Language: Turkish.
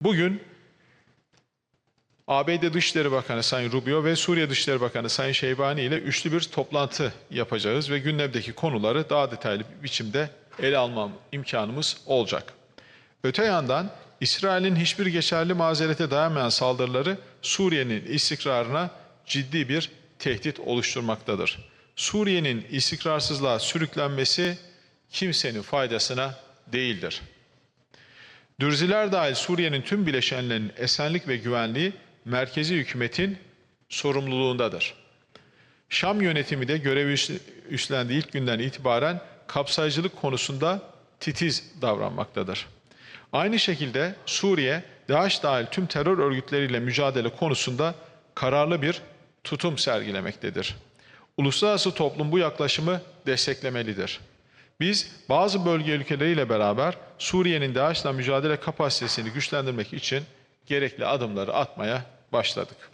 Bugün ABD Dışişleri Bakanı Sayın Rubio ve Suriye Dışişleri Bakanı Sayın Şeybani ile üçlü bir toplantı yapacağız ve gündemdeki konuları daha detaylı bir biçimde ele alma imkanımız olacak. Öte yandan İsrail'in hiçbir geçerli mazerete dayanmayan saldırıları Suriye'nin istikrarına ciddi bir tehdit oluşturmaktadır. Suriye'nin istikrarsızlığa sürüklenmesi kimsenin faydasına değildir. Dürziler dahil Suriye'nin tüm bileşenlerinin esenlik ve güvenliği merkezi hükümetin sorumluluğundadır. Şam yönetimi de görevi üst- üstlendiği ilk günden itibaren kapsayıcılık konusunda titiz davranmaktadır. Aynı şekilde Suriye, DAEŞ dahil tüm terör örgütleriyle mücadele konusunda kararlı bir tutum sergilemektedir. Uluslararası toplum bu yaklaşımı desteklemelidir. Biz bazı bölge ülkeleriyle beraber Suriye'nin DAEŞ'la mücadele kapasitesini güçlendirmek için gerekli adımları atmaya başladık.